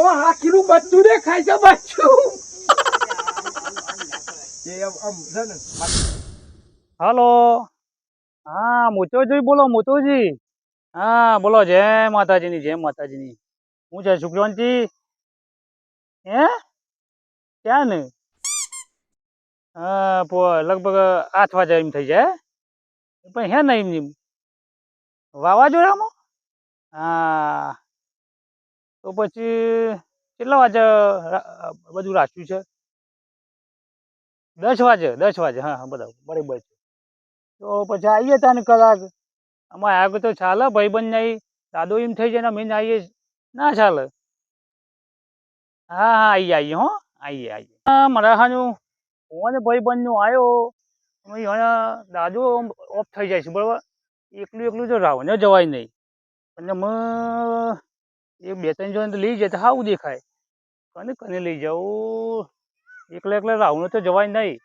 ઓહો આખીનું બધું દેખાય છે બચ્ચું ને હલો. હા મોચોજી બોલો મોચોજી. હા બોલો જય માતાજીની જય માતાજીની. હું છે શુક્રાંતિ હે? ક્યાં ને? હા પો- લગભગ આઠ વાગે એમ થઈ જાય પણ હે ને એમ એમ વાવાઝોડામાં? હા. તો પછી કેટલા વાગે બધું રાખ્યું છે? દસ વાગે દસ વાગે, હા હા બધા બરાબર છે. તો પછી આવીએ ત્યાં કલાક. અમારે આગળ તો ચાલે, ભાઈબંધ નહીં દાદો એમ થઈ જાય મેં અમે આવીએ ના ચાલે. હા હા આવીએ આવીએ હો આવીએ આવીએ મારા હાનું, હું ને ભાઈબંધનું આવ્યો અહીંયા દાદો ઓફ થઈ જાય છે, બરાબર? એકલું એકલું જો રાવને જવાય નહીં. અને એ બે ત્રણ જણ લઈ જાય તો સારું દેખાય. કને કને લઈ જાઉં? એકલા એકલા રાવણ તો જવાય નહીં.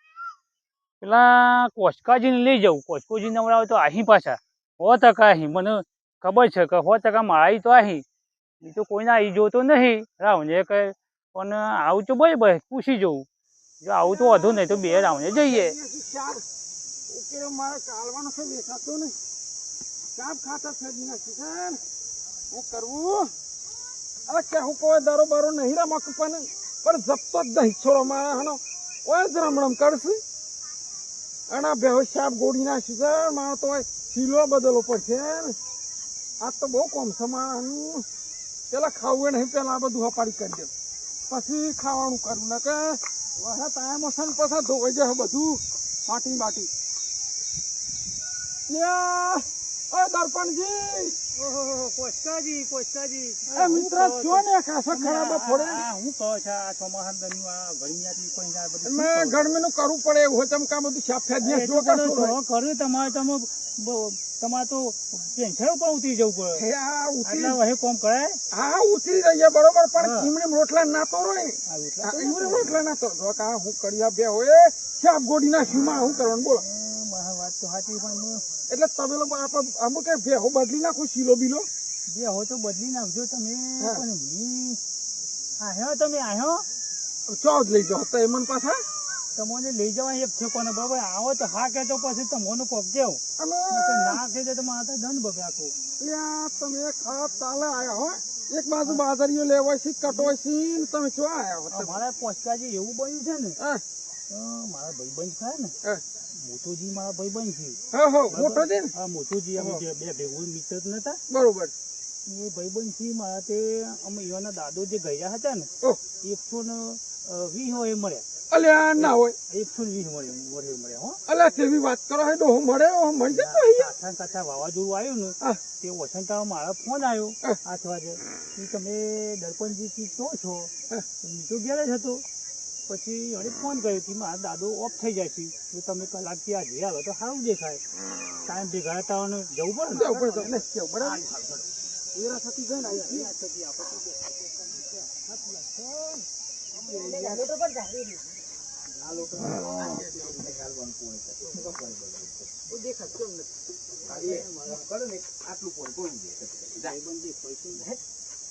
પેલા કોચકાજીને લઈ જાઉં. કોચકોજીને નવડાવે તો અહીં પાછા. સો ટકા અહીં મને ખબર છે કે સો ટકા મારા તો અહીં એ તો કોઈને આવી જોતો નહીં. રાવણે કહે, પણ આવું તો ભાઈ પૂછી જવું જો આવું તો વધુ નહીં તો બે રાવણે જઈએ. મારે કાલવાનો. હું કરવું? અરે કે હું કોઈ દારો બારો નહીં રમક પણ પણ જપતો જ નહીં. છોડો મારા હનો. ઓય જ રમણમ કરશે. અને આ બેહો શાપ ગોળી નાખ્યું છે મારો તો શીલો બદલવો પડશે. આ તો બહુ કોમ છે પેલા ખાવું નહીં, પેલા બધું હપાડી કરી દે. પછી ખાવાનું કરવું ને કે વહે તાય હશે ને પછી ધોવાઈ જશે બધું. માટી માટી દર્પણજી! ઓહો કોચકાજી કોચકાજી મિત્ર જો ને ખાસા ખરાબ ફોડે? હું કહો છો આ ચોમાસા દરમિયાન આ ઘડિયાળની કોઈ ના બધું મેં ગરમીનું કરવું પડે એવું હોય ચમકા બધું સાફેદ ને જો કરો, કર્યું તમારે તમે તમારે તો પેન્શન ઉતરી જવું પડે. કોમ કરાય? હા ઉતરી રહીએ બરોબર પણ ચીમડી રોટલા ના. તો રોય. આ રોટલા નાતો. જો કા હું કરી બે હોય સાપ ગોડી ના શીમાં હું કરવાનું બોલો. વાત તો સાચી પણ એટલે તમે લોકો અમુક કે ભેહો બદલી નાખો શીલો બીલો? ભેહો તો બદલી નાખજો તમે. પણ આહ્યો તમે આહ્યો ચો જ લઈ જાઓ તો એમન પાછા? તમને લઈ જવા એક છે કોને બાબા આવો તો હા કે તો પછી તમને જેવ ના કે તો તમારે તો દંડ બગાકો તમે ખરાબ તાલે આયા હો એક બાજુ બાજરીઓ લેવાય છે કટોય છે તમે ચો આયા હો તમે? અમારા પોચકાજી એવું બન્યું છે ને મારા ભાઈબંધ થાય ને. મોટોજી મારા ભાઈબંધ છે. મોટો છે હા મોટોજી અમે બે ભેગું મિત્ર જ નતા. બરોબર. એ ભાઈબંધથી મારા તે અમે એના દાદો જે ગયા હતા ને એકસો ને વીસ હોય મળ્યા. અલ્યા ના હોય. એકસો વીસ મળે વર્ષે હો. અલ્યા તેવી વાત કરો હે મળે કાંઠા વાવાઝોડું આવ્યું ને. તે વસંતા મારા ફોન આવ્યો. આઠ વાગે. તમે દર્પણજી થી છો. તો ઘેર જ હતો. પછી એને ફોન કર્યો કે મારા દાદો ઓફ થઈ જાય છે. તો તમે કલાકથી આજે આવે તો સારું દેખાય. ટાઈમ ભેગા હતા અને જવું પડે ને? જવું પડે જવું પડે. એરા થતી જાય ને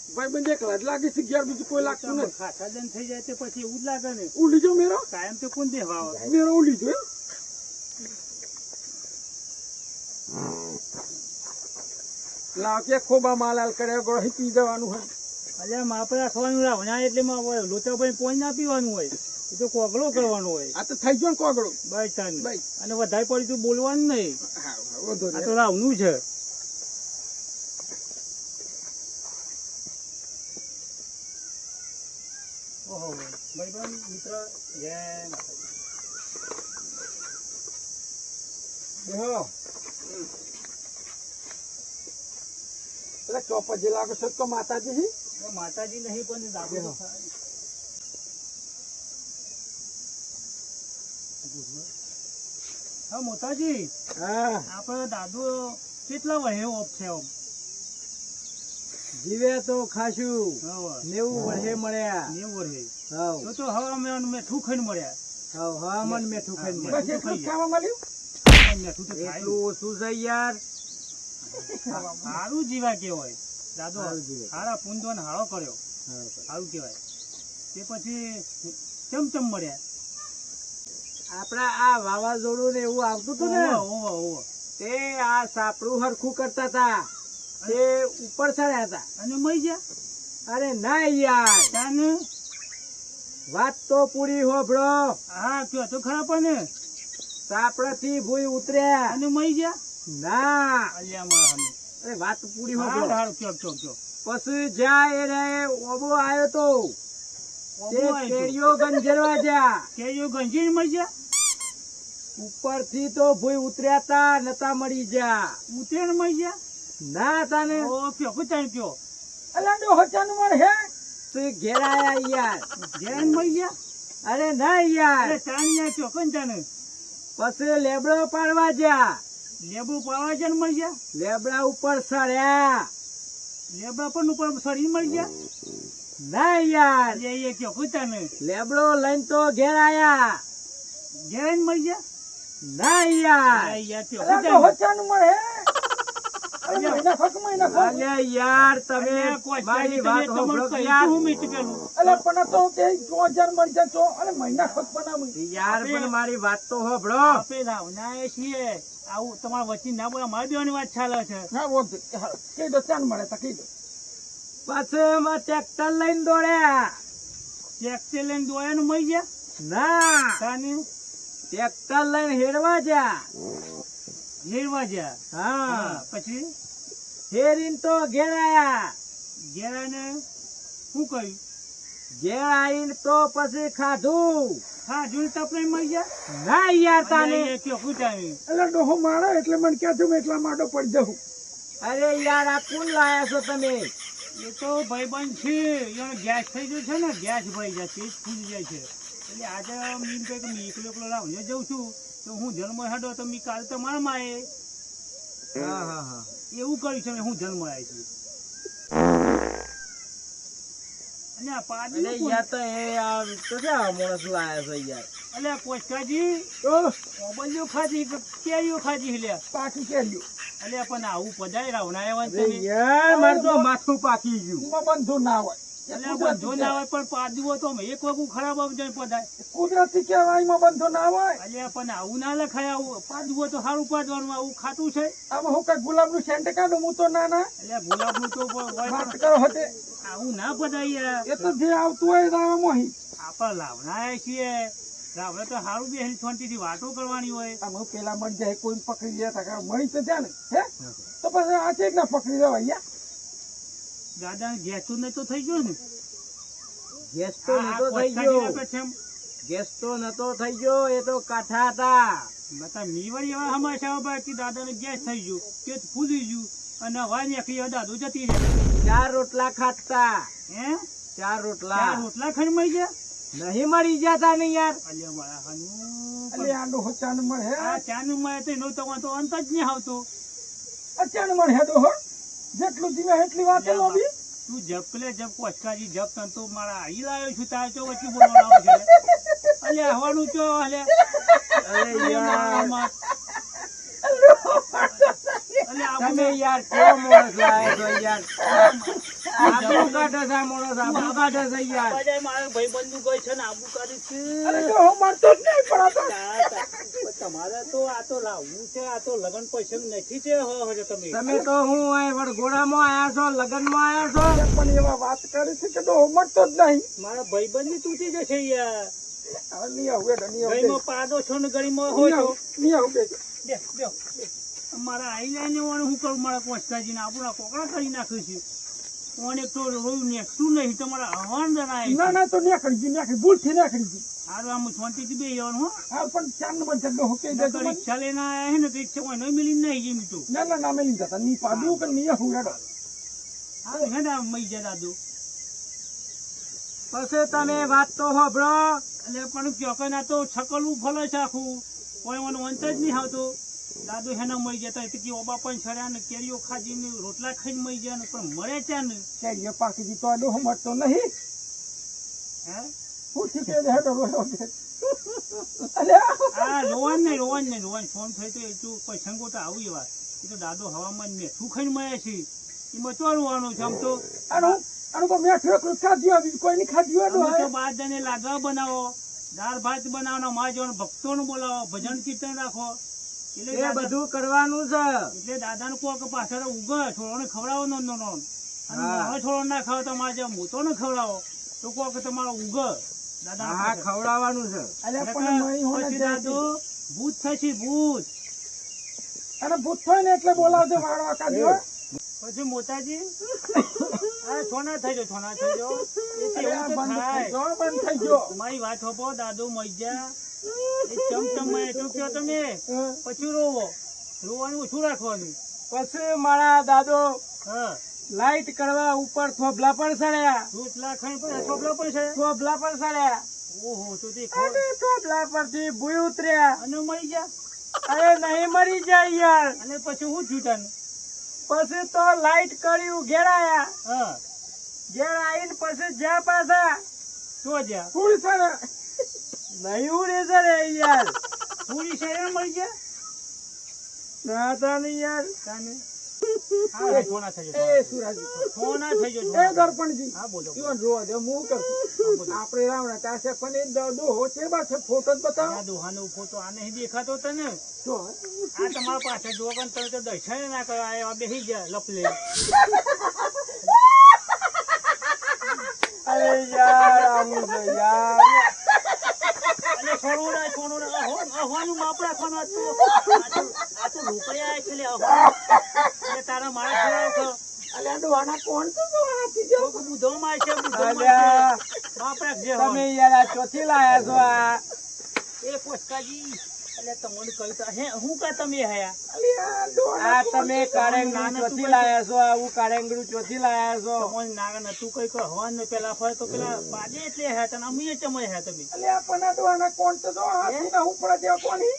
અહીંયા. ભાઈબંધ એકલા જ લાગે છે અગિયાર બીજું કોઈ લાગતું નથી. ખાસા દન થઈ જાય તો પછી એવું જ લાગે ને. ઉલી જો મેરો. કાયમ તો કોણ દેવા મેરો ઉલી જો એમ. લાવ કે ખોબા માલાલ કરે ગોળી પી જવાનું હોય. અલ્યા માપે રાખવાનું રાવણા એટલે માં લોચા ભાઈ પોઈ ના પીવાનું હોય. એ તો કોગળો કરવાનો હોય. આ તો થઈ ગયો ને કોગળો. By Chan by. અને વધારે પડી તું બોલવાનું નહીં. હા હા, આ તો રાવનું છે. ઓહો ભાઈબંધ મિત્ર જય. પેલા જે લાગો છો તો માતાજી? માતાજી નહીં પણ દાદો હા મોતાજી હા. આપડે દાદુ કેટલા વહે ઓફ છે જીવે તો ખાશું. નેવું વર્ષે મળ્યા. નેવું વર્ષે. હવ. તો તો હવે અમે મેઠું મળ્યા. હવ હવામાન મેં મળ્યા. એટલું ઓછું છે યાર. સારું જીવા કેવાય દાદો સારા પૂંજો ને હાળો કર્યો. સારું કેવાય તે પછી ચમચમ મળ્યા. આપડા આ વાવાઝોડું ને એવું આવતું હતું ને. તે આ સાપડું હરખું કરતા હતા તે ઉપર ચડ્યા હતા. અને મઈ ગયા અરે ના યાર. તાને? વાત તો પૂરી હોભળો હા કયો તો ખરા પણ સાપડા થી ભૂઈ ઉતર્યા. અને મઈ ગયા ના. અરે વાત પૂરી હોભળો હારું, કયો, કયો, કયો. પછી જાય એ રે ઓબો આવ્યો તો. કેરીઓ ગંજરવા જ્યાં. કેરીઓ ગંજીને મઈ ગયા ઉપરથી તો ભૂઈ ઉતર્યા તા નતા મળી જા ઉતરેણ મઈ ગયા ના તાને. ઓ પ્યો કુચાઈ પ્યો? અલા ડોહો મણ હે. તો ઘેર આયા યાર. જેન મઈ ગયા? અરે ના અરે ચાણિયા કયો કોણ ચાને પછી લેબડો પાડવા જા લેબુ પાડવા છે ને મળી ગયા? લેબડા ઉપર સળ્યા. લેબડા પણ ઉપર સડી મળી ગયા? ના યાર. અરે એ કયો કુચાને લેબડો લઈને તો ઘેર આયા. ઘેર મળી ગયા? ના યાર. યાર કયો અલા ડોહો કુતાને ચાન મળ યાર તમે મારી વાત યાર. હું અલા પણ તો કે જો હજાર મળ જાય મહિના ફક બનાવું. યાર પણ મારી વાત તો હોભળો આપે રાવના છીએ. આવું તમારા વચ્ચે ના બોલા મારી દેવાની વાત ચાલે છે. હા વો કે દો મળે તો કઈ દો. પછી ટ્રેક્ટર લઈને દોડ્યા. ટેક્સી લઈને દોડ્યા ને મરી ગયા ના. તાને ટ્રેક્ટર લઈને હેરવા જ્યા હેરવા ગયા? હા. હા પછી? હેરીને તો ઘેર આયા ઘેરાને શું કહ્યું? ઘેર આવીને તો પછી ખાધું. હા જૂન તપને મળી ગયા? ના યાર તાને. કયો કુતાને અલા ડોહો મારે એટલે મને તું એટલા માટો પડી જવું અરે યાર આ કોણ લાયા છો તમે? એ તો ભાઈબંધ છે. એને ગેસ થઈ ગયો છે ને ગેસ ભરી જાય છે ફૂલી જાય છે. એટલે આજે મીન કે હું એકલો એકલો રાવને જઉં છું. તો હું જન્મ હેડો તો મેં કાલ તો મારા માએ હા હા હા. એવું કર્યું છે હું જન્મ આવ્યો છું. અને આ પાડી અરે યાર તો એ આ તો ક્યાં માણસ લાયા છો યાર. અલે કોચકાજી તો ઓબલ્યો ખાધી કે કેરીઓ લે પાકી કેરીઓ. અલે પણ આવું પધાય રાવના આવ્યા અરે તમે. યાર મારું તો માથું પાકી ગયું. બંધો ના હોય. બંધો ના હોય પણ પાડવો તો એક વખત ખરાબ આવી કુદરતી બંધો ના હોય. અલે પણ આવું ના લખાય આવું પાડવું તો સારું પાડવાનું આવું ખાતું છે. આમાં હું કઈ ગુલાબનું સેન્ટ કાઢું? હું તો ના ના એટલે ગુલાબનું તો વાત કરો હતે આવું ના પધાય એ તો જે આવતું હોય મોહી આપણે લાવના છીએ. રાવણે તો સારું બેથી વાતો કરવાની હોય. આમ પેલા મળી જાય કોઈ પકડી જાય તો મળી તો જાય ને હે? તો પછી આ ચેક ના પકડી દેવાય યા? દાદા ગેસું ને તો થઈ ગયો ને? ગેસ તો નતો થઈ ગયો. આપે છે એમ. ગેસ તો નતો થઈ ગયો એ તો કાઠા હતા. બતા મીવડી હવે હમેશા ઊભા કે દાદાને ગેસ થઈ ગયો. પેટ ફૂલી ગયું અને હવા કઈ દાદુ જતી રહે. ચાર રોટલા ખાતા હે? ચાર ચાર રોટલા રોટલા ખાઈ મળી ગયા? નહીં મળી જતા ને યાર. અલ્યા મારા હનુ. એટલે આંડો હોચાન મળે હે? આ ચાનું મળે તો એનો તો અંત જ નહીં આવતો. અચાન મળે તો હો જેટલું જીવે એટલી વાત એમાં તું જપ લે જપ કોચકાજી જપ તન તો મારા આવી લાયો છું તારે તો પછી બોલવાનું છે? અલે હવાનું ચો અલે. અરે યાર. તમે યાર કેવો મોણસ લાયો છો યાર. આબુ કાઢો છે મોણસ આબુ કાઢો છે યાર. બજાય મારા ભાઈબંધનું કોઈ છે ને આબુ કાઢી છે. અરે તો હું મારતો જ નહીં પણ આ તો તમારે તો આ તો લાવવું છે આ તો લગન પૈસા નથી છે હો તમે. તમે તો હું અહીં વડઘોડામાં આયા છો લગનમાં આયા છો? પણ એવા વાત કરી છે કે તો મળતો જ નહીં. મારા ભાઈબંધ તૂટી જશે યાર. હવે નહીં આવું એટલે નહીં આવું પાડો છો ને ગળીમાં હોય છો નહીં આવું બે બે. મારા આઈ લાઈને હું કરું મારા કોસ્તાજીને આપણા કોકડા કરી નાખ્યું છે. ઓને તો રોયું નેખતું નહીં. તમારા હવાન જણાય ના ના તો નીકળી ગઈ ભૂલથી નેખડી ગઈ હારું આમ શાંતિથી બે જવાનું હો. હા પણ ચાર નંબર જગ્યા હું દેજો નકર મને. રિક્ષા લઈને આયા હે ને તો રિક્ષા કોઈ નહીં મિલી નહીં જેમ તો. ના ના ના મિલી જતા. ની પાડું કે નહીં હું હેડો હારું હે ના મઈ જા દાદુ. પછી તમે વાત તો હોભળો એટલે પણ ચોકે ના તો છકલું ફલે છે આખું. કોઈ અંત જ નહીં આવતો. દાદુ હેના મળી જતા કે ઓબા પણ છડ્યા ને કેરીઓ ખાજી ને રોટલા ખાઈને મળી ગયા ને પણ મળે છે ને. કેરીઓ પાકી ગઈ તો આ ડોહો મળતો નહીં. હે? પૂછી કે રોયો કે આ રોવાન ને રોવાન ને રોવાન. ફોન થઈ તો એ તું કોઈ સંગો તો આવી વાત. એ તો દાદો હવામાન ને શું ખાઈને મળે છે. એમાં તો રોવાનું છે આમ તો. અરે અરે મેઠું ખાધ્યું કોઈ ની ખાધ્યું ડોહા. બાર જણે લાડવા બનાવો. દાળ ભાત બનાવવાનો મારા ભક્તો નું બોલાવો ભજન કીર્તન રાખો. એટલે એ બધું કરવાનું છે. એટલે દાદાનું કોક પાછળ ઉગે ખવડાવો નો નો નો અને હા. થોડો ના ખાવ તો મારા જેવા મોટોને ખવડાવો તો કોક તમારો ઉગે. દાદા હા ખવડાવવાનું છે. પછી દાદુ ભૂત થશે ભૂત. અને ભૂત થાય ને એટલે બોલાવજો વાળો કાઢ્યો પછી મોતાજી અરે છોના થઈ જાઓ છોના થઈ જાઓ એ તો અલ્યા, એવું તો બંધ થઈ થાય ગયો બંધ થઈ ગયો. તમારી વાત હોપો દાદુ મૈજા એ એટલું કહો તમે? પછી રોવો. રોવાનું ઓછું રાખવાનું? પછી મારા દાદો લાઈટ કરવા ઉપર થોભલા પણ સડ્યા. દૂધ પણ છે? થોભલા પણ સડ્યા. ઓહો તો થોભલા પરથી ભૂ ઉતર્યા. અને મરી ગયા? અરે નહીં મરી જાય યાર. અને પછી હું છૂટાનું? પછી તો લાઈટ કર્યું ઘેર આયા હા. ઘેર આવીને પછી જ્યાં પાછા તો જ્યાં? ફૂલ સર. નહીં ઉડે સર યાર. પૂરી શહેર મળી ગયા? ના તા નહીં યાર. તાને જોવા આપણે રાવણા ત્યાં પણ એ દ- છે બા ફોટો જ બતાવો. દોહાનો ફોટો આ નહીં દેખાતો તને? આ તમારા પાસે જો પણ તમે તો દર્શન ના કરો આ બેસી ગયા લપલે. અરે યાર આવું છે યાર. અને ના છોડો ના અહો અહોનું માપ તો. આ તો રૂપિયા છે લે અહો એટલે તારા મારા ખવડાવ છો અલ્યા કોણ તો હાથી જો? બુધો માં છે બુધો માં અલ્યા. જે તમે યાર આ ચોથી લાયા છો આ. એ પોસ્કાજી એટલે તમને કહ્યું હે હું કા તમે હયા? આ તમે કારેંગડું ચોથી લાયા છો. આવું કારેંગડું ચોથી લાયા છો. તમને નાગન તું કઈ કો હવાન ને પેલા ફરે તો પેલા બાજે એટલે હે તને અમે ચમય હે તમે. અલ્યા પણ આ ડોહાના કોણ તો જો? હાથી ના ઉપડા જેવા કોની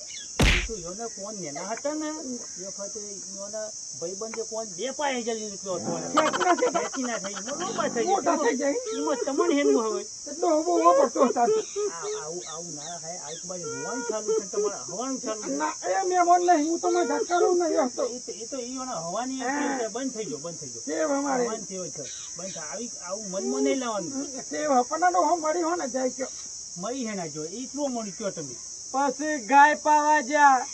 તું યોને કોણ નેના હતા ને એ વખતે યોને ભાઈબંધે કોણ બે પાયે જલી નીકળ્યો હતો. ખેંચી ના થઈ નો લોબા થઈ મોટા થઈ જાય. જાય એમાં તમને હેનું હવે. આવું આવું ના થાય. આ એક બાજુ હોવાનું ચાલુ છે તમારે હવાનું ચાલુ ના એ મહેમાન નહીં હું તો મજાક કરું નહીં એ તો એ તો યોને હવાની બંધ થઈ ગયો બંધ થઈ ગયો. સેવ અમારે. બંધ થયો છે. બંધ. આવી આવું મનમાં નહીં લાવવાનું. સેવ નો ડોહો મળી હો ને જાય કયો. મય હે ના જો એટલું મળી કયો તમે? પછી ગાય પાવા જા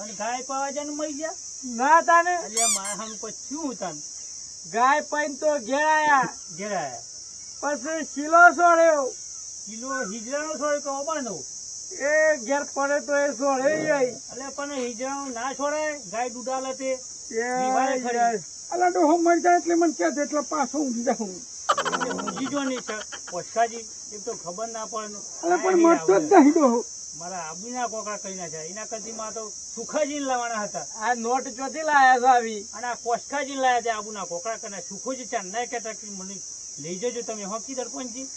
અને ગાય પાવા જાય ને મરી જા ના તાને. અલ્યા મારા પછી શું તાન? ગાય પાઈને તો ઘેરાયા. ઘેરાયા. પછી શીલો છોડ્યો કિલો હિજરાનો છોડ્યો તો અબાનો એ ઘેર પડે તો એ છોડે જાય એટલે પણ હિજરાનો ના છોડે ગાય દુડાલે તે. અલા ડોહો મરી જાય એટલે મને કહે એટલે પાછો ઊંઘી જાઉં. ઊંઘી જો નહીં છે. પોચકાજી એમ તો ખબર ના પડે. અલા પણ મરતો જ નહીં ડોહો મારા આબુના કોકરા કઈ ના જાય. એના કરતી માં તો સુખાજી લાવવાના હતા. આ નોટ ચોથી લાયા છો આવી. અને આ કોસકાજી લાયા છે આબુના કોકરા કને. સુખોજી ચાર ના કહેતા કે મને લઈ જજો તમે હોકી દર્પણજી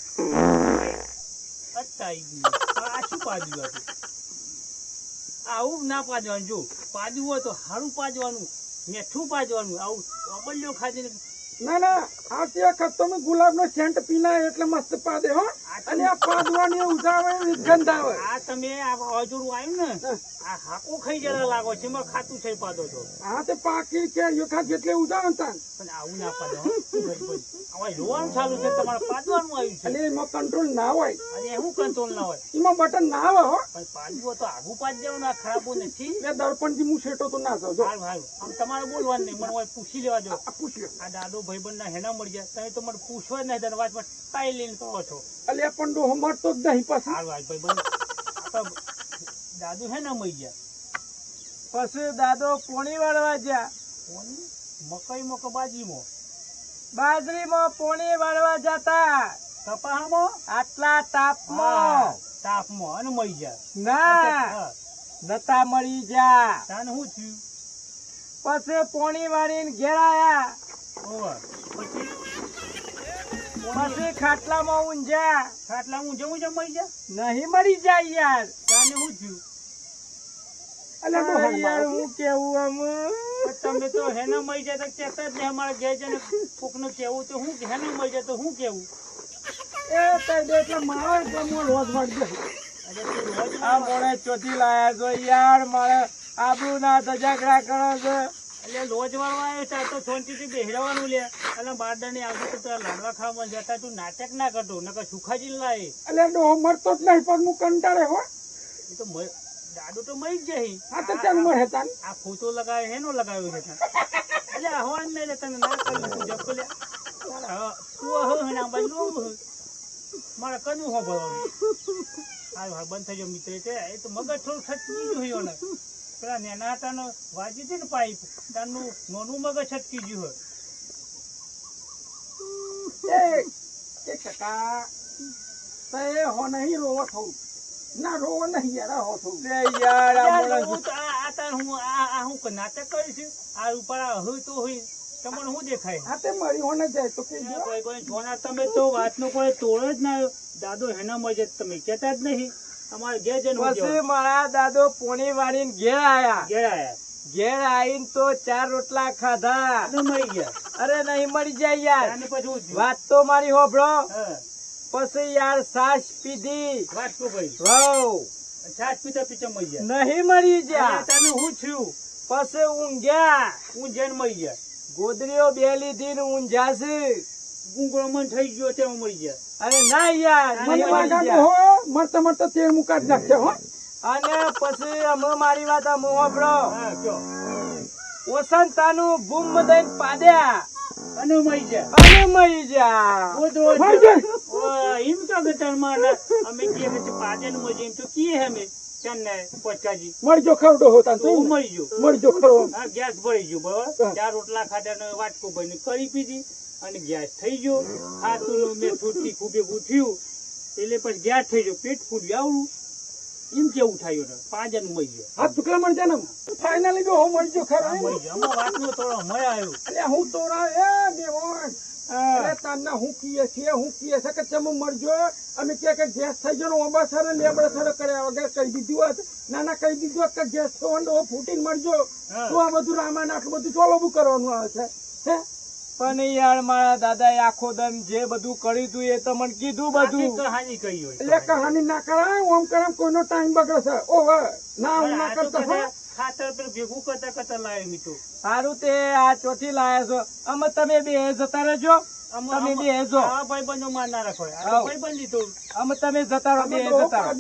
અચ્છા આ શું પાડ્યું હતું? આવું ના પાડવાનું. જો પાદવું હોય તો સારું પાડવાનું. મેઠું પાડવાનું. આવું અબલ્યો ખાધીને ના ના આવતી વખત તો ગુલાબ નો સેન્ટ પીના એટલે મસ્ત પાદે હો. અને આ પાદવાની ઉજાવે ગંધ આવે. આ તમે આ વાવાઝોડું આવ્યું ને આ હાકો ખાઈ જરા લાગો છે એમાં ખાતું થઈ પાડો છો હા તે પાકી કેરીઓ ખાધી એટલે ઉજાવે તાન. પણ આવું ના પાડો હવે જોવાનું ચાલુ છે તમારે પાડવાનું આવ્યું છે. અને એમાં કંટ્રોલ ના હોય. અને એવું કંટ્રોલ ના હોય. એમાં બટન ના આવે હો. પણ હોય તો આગું ખરાબ નથી. એ દર્પણથી હું શેટો તો ના થયો હાલ હાલ આમ તમારે બોલવાનું નહીં મને પૂછી લેવા દો. આ પૂછ્યો. આ દાદો ભાઈબંધ હેના મળી જાય તમે તો મને પૂછવા જ નહીં તમે વાત પર કાઈ લઈને કહો છો. અલ્યા પણ ડોહો મરતો જ નહીં પછી. હાલ હાલ ભાઈબંધ. દાદુ હે ને મળી ગયા. પછી દાદો પોણી વાળવા ગયા. મકઈ મક બાજીમાં બાજરીમાં? પોણી વાળવા જતા. કપાહામાં આટલા હા, તાપમાં તાપમાં અને મળી ગયા. ના. હા, નતા મળી જા તાને શું થયું? પછી પોણી વાળીને ઘેર આયા. ઓવર પછી ખાટલામાં ખાટલા નહીં મરી જાય યાર. તાને યાર હું કેવું આમ? તમે તો હેના મળી જાય તો કહેતા જ નહીં અમારે ઘેર જઈને કોકનું કેવું તો હું હેને જાય તો હું કેવું? એ તઈ એટલે મારો એટલે હું રોજ વાળી દઉં અરે તું રોજ આ મોડે ચોથી લાયા છો યાર મારે આબુ ના કરો છો. એટલે લોજ વાળો આવ્યો છે તો શાંતિથી બેહરાવાનું લે. અને બારદાની આગળ તો લાડવા ખાવા જતા તું નાટક ના કરતો નકર સુખાજી લાય. એટલે ડોહો મરતો જ નહીં પણ હું કંટાળે હો. એ તો દાદુ તો મરી જ જાય હા તો ચાલ મળે તાન. આ ફોટો લગાવ્યો હેનો લગાવ્યો છે ત્યાં? એટલે હવાન મેલે તને ના કરી તું જપ લે. તું હવે હે ને આ બાજુ આવું હે. મારે કનું હો ભરવાનું હાલ હાલ બંધ થઈ ગયો મિત્ર છે એ તો મગજ થોડું છટકી ગયું હોય ને પેલા નેના હતાનો વાજી હતી ને પાઇપ તારનું નોનું મગજ છટકી ગયું હોય. એ એ કાકા તે હો નહીં રોવો થવું ના રોવો નહીં યાર હો થવું લે યાર આ આ તાર હું આ હું નાટક આ ઉપર આ હોય તો હોય. તમને શું દેખાય? હા તે મરી હો જાય તો કે કોઈ કોઈ જોના તમે તો વાતનો કોઈ તોડ જ ના દાદો એના મજે તમે કહેતા જ નહીં. ઘેર જઈને પછી મારા દાદો પોણી વાળીને ઘેર આયા. ઘેર આયા. ઘેર આવીને તો ચાર રોટલા ખાધા. મરી ગયા. અરે નહીં મરી જાય યાર? વાત તો મારી હોભળો. પછી યાર સાસ પીધી. વાત ભાઈ વહુ. છાસ પીતા પીતા મરી ગયા. નહીં મરી ગયા. તને હું થયું? પછી ઊંઘ્યા. હું જઈને મરી ગયા. ગોદરીઓ બે લીધી ને છે ગુંગળો થઈ ગયો તે હું મરી ગયા. અરે ના યાર મને નહીં મરી વાગા ગયા. હો મરતા મરતા તેલ મુકા નાખશે હો. અને પછી અમે મારી વાત અમે હોભળો ઓસંતાનું બૂમ દઈને પાડ્યા. અને મરી ગયા. અને મરી જા ગોદડો મરી જાય. ઓ, એમ તો ગટરમાં અમે કીએ કે પાજન મજી એમ તો કીએ અમે. ચન્ને પોચકાજી મરજો ખરડો હોતા તો હું મરી ગયો. મરજો ખરો હા ગેસ ભરી ગયો બરાબર. ચાર રોટલા ખાધા ને વાટકો બની કરી પીધી. અને ગેસ થઈ ગયો ખાતું મેં થોડી ખૂબે ઉઠ્યું એટલે પછી ગેસ થઈ ગયો પેટ ફૂટ્યું આવડું એમ કેવું થયું ને પાજન મળી ગયો. હાથ ટુકડા મરજે ને ફાઈનલી જો હો મરજો ખરો આ મરી ગયો. આમાં વાતનો થોડો મય આવ્યો. એટલે હું તોરા એ દેવણ અરે તારના હું કીએ છીએ હું કીએ છે કે તમે મરજો અમે કે કે ગેસ થઈ ગયો ઓબા સર લેબડા સર કર્યા વગર કહી દીધું હોત. ના ના કહી દીધું હોત કે ગેસ થયો ફૂટીને મરજો તો આ બધું રામાયણ આટલું બધું ચોલોબું કરવાનું આવે છે. હે? પણ યાર મારા દાદા આખો દમ જે બધું કર્યું હતું એ તો મને કીધું બધું. કહાની કહી હોય એટલે કહાની ના કરાય ઓમ કરે કોઈનો ટાઈમ બગડે છે ઓહો ના હું ના કરતો હો. ખાતર ભેગું કરતા કરતા લાવ્યો મીઠું. સારું તે આ ચોથી લાયા છો. અમે તમે બે જતા રહેજો. તમે બે જો. ભાઈબંધો માર ના રાખો. આ તો આવ. ભાઈબંધી તો અમે તમે જતા રહો બે જતા રહો.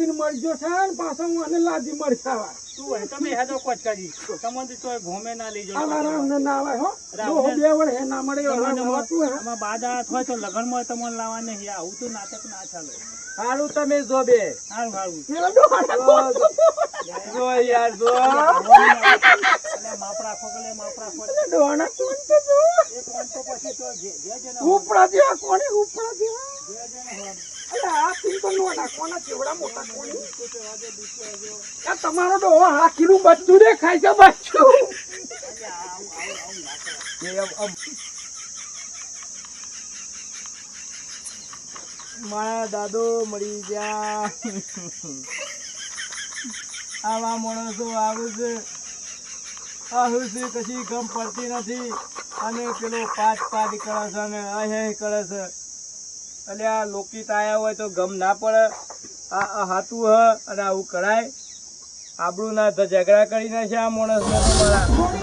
છે પાછો હું આને લાદી મરસાવા. શું હોય તમે હેદો કોચકાજી તમને તો ગોમે ના લઈ આ રામને ના આવે હો. રામને- બે વડે હે ના મળે આમાં બાધા હોય તો લગ્નમાં તમને લાવવા નહીં. આવું તો નાટક ના ચાલે. સારું તમે જો બે. સારું સારું જો યાર જો. એટલે માપ રાખો કે લે માપ રાખો. ડોહાને કોણ છે જો? એક વાર તો પછી તો જે જે ઉપડા જેવા કોણે ઉપડા જેવા. જે જણા તો તમારો બચ્ચું દેખાય છે. મારા દાદો મળી ગયા. આવા માણસો આવું છે. આવું છે કશી ગમ પડતી નથી. અને પેલો પાંચ પાંચ કરે છે અને અહીં કરે છે. એટલે આ લોકિત આવ્યા હોય તો ગમ ના પડે. આ હાથું હ અને આવું કરાય. આબરૂ ના ઝઘડા કરી નાખે આ માણસ મારા